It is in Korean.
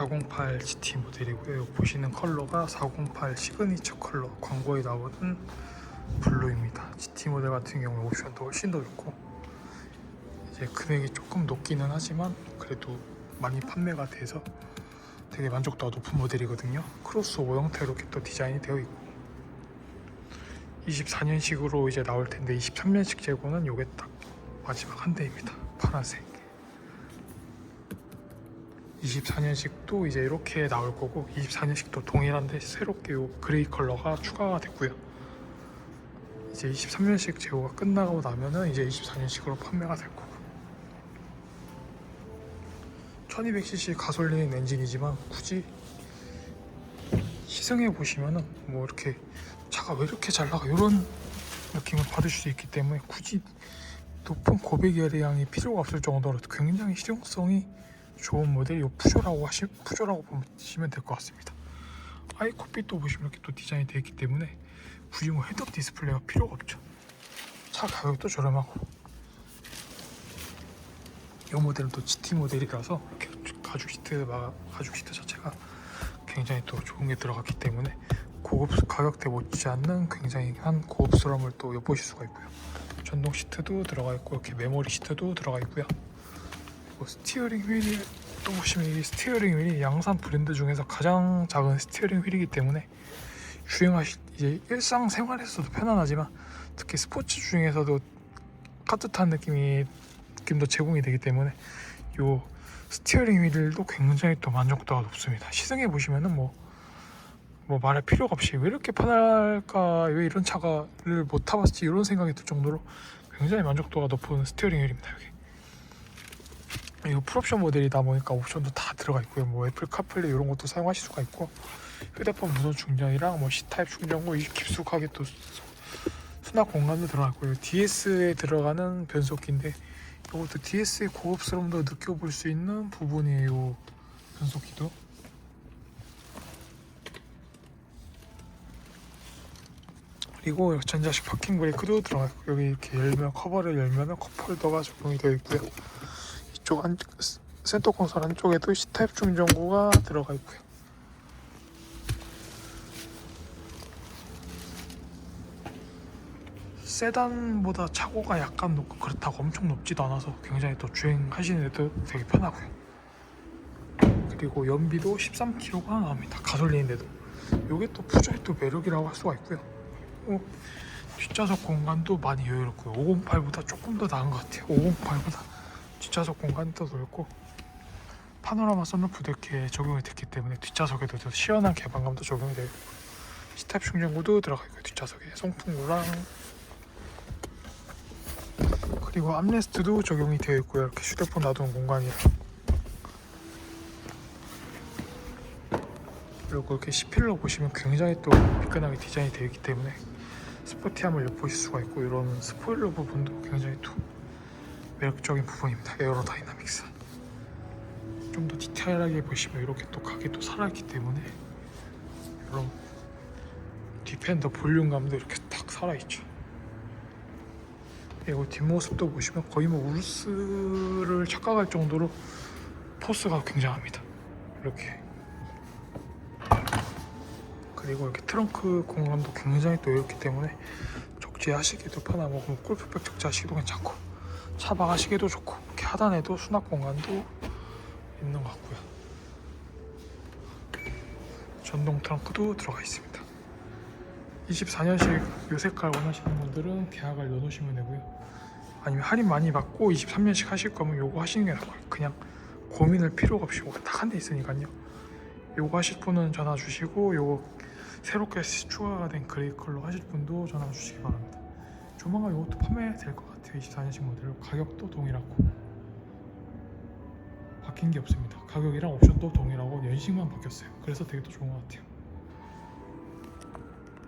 408 GT 모델이고요. 보시는 컬러가 408 시그니처 컬러 광고에 나오는 블루입니다. GT 모델 같은 경우에 옵션도 훨씬 더 좋고 이제 금액이 조금 높기는 하지만 그래도 많이 판매가 돼서 되게 만족도가 높은 모델이거든요. 크로스오버 형태로 이렇게 또 디자인이 되어 있고 24년식으로 이제 나올 텐데 23년식 재고는 요게 딱 마지막 한 대입니다. 파란색. 24년식도 이제 이렇게 나올 거고 24년식도 동일한데 새롭게 요 그레이 컬러가 추가가 됐고요. 이제 23년식 제고가 끝나고 나면은 이제 24년식으로 판매가 될 거고 1200cc 가솔린 엔진이지만 굳이 시승해 보시면은 뭐 이렇게 차가 왜 이렇게 잘 나가 이런 느낌을 받으실 수 있기 때문에 굳이 높은 고백 열량이 필요가 없을 정도로 굉장히 실용성이 좋은 모델이 요 푸조라고 하시 푸조라고 보시면 될 것 같습니다. 아이코핏도 보시면 이렇게 또 디자인이 되어 있기 때문에 굳이 뭐 헤드업 디스플레이가 필요가 없죠. 차 가격도 저렴하고 이 모델은 또 GT 모델이라서 가죽 시트가 가죽 시트 자체가 굉장히 또 좋은 게 들어갔기 때문에 고급 가격대 못지 않는 굉장히 한 고급스러움을 또 엿보실 수가 있고요. 전동 시트도 들어가 있고 이렇게 메모리 시트도 들어가 있고요. 그리고 스티어링 휠이 또 보시면 이 스티어링 휠이 양산 브랜드 중에서 가장 작은 스티어링 휠이기 때문에 주행하실 이제 일상 생활에서도 편안하지만 특히 스포츠 중에서도 따뜻한 느낌이 느낌도 제공이 되기 때문에 요 스티어링 휠도 굉장히 또 만족도가 높습니다. 시승해 보시면은 뭐, 뭐 말할 필요가 없이 왜 이렇게 편할까, 왜 이런 차가를 못 타봤지 이런 생각이 들 정도로 굉장히 만족도가 높은 스티어링 휠입니다. 여기. 이거 풀옵션 모델이다 보니까 옵션도 다 들어가 있고요. 뭐 애플 카플레이 이런 것도 사용하실 수가 있고 휴대폰 무선 충전이랑 뭐 C 타입 충전고 이 깊숙하게 또 수- 수납 공간도 들어가 있고요. DS에 들어가는 변속기인데 이것도 DS의 고급스러움도 느껴볼 수 있는 부분이에요. 변속기도. 그리고 전자식 파킹 브레이크도 들어가 있고 여기 이렇게 열면 커버를 열면 컵홀더가 적용이 되어 있고요. 이쪽 안 센터 콘솔 안쪽에도 C타입 충전구가 들어가 있고요. 세단보다 차고가 약간 높고 그렇다고 엄청 높지도 않아서 굉장히 또 주행하시는 데도 되게 편하고요. 그리고 연비도 13km가 나옵니다. 가솔린인데도. 이게 또 푸조의 또 매력이라고 할 수가 있고요. 어, 뒷좌석 공간도 많이 여유롭고요. 508보다 조금 더 나은 것 같아요. 508보다 뒷좌석 공간이 더 넓고 파노라마 썬루프 이렇게 적용이 됐기 때문에 뒷좌석에도 더 시원한 개방감도 적용이 되고 C타입 충전구도 들어가 있고요. 뒷좌석에 송풍구랑 그리고 암레스트도 적용이 되어 있고요. 이렇게 휴대폰 놔두는 공간이라. 그리고 이렇게 C필러 보시면 굉장히 또 미끈하게 디자인이 되어 있기 때문에 스포티함을 엿보실 수가 있고 이런 스포일러 부분도 굉장히 또 매력적인 부분입니다. 에어로 다이나믹스. 좀 더 디테일하게 보시면 이렇게 또또 살아있기 때문에 이런 디펜더 볼륨감도 이렇게 딱 살아있죠. 그리고 뒷모습도 보시면 거의 뭐 우르스를 착각할 정도로 포스가 굉장합니다. 이렇게 그리고 이렇게 트렁크 공간도 굉장히 또 이렇기 때문에 적재하시기도 편하고 뭐 골프백 적재하시기도 괜찮고 차박하시기도 좋고 이렇게 하단에도 수납 공간도 있는 것 같고요. 전동 트렁크도 들어가 있습니다. 24년식 요 색깔 원하시는 분들은 계약을 넣어놓으시면 되고요. 아니면 할인 많이 받고 23년식 하실 거면 요거 하시는 게 나아요. 그냥 고민할 필요가 없이 요거 딱 한 대 있으니까요. 요거 하실 분은 전화 주시고 요거 새롭게 추가가 된 그레이 컬러 하실 분도 전화 주시기 바랍니다. 조만간 요것도 판매될 것 같아요. 24년식 모델로 가격도 동일하고 바뀐 게 없습니다. 가격이랑 옵션도 동일하고 연식만 바뀌었어요. 그래서 되게 또 좋은 것 같아요.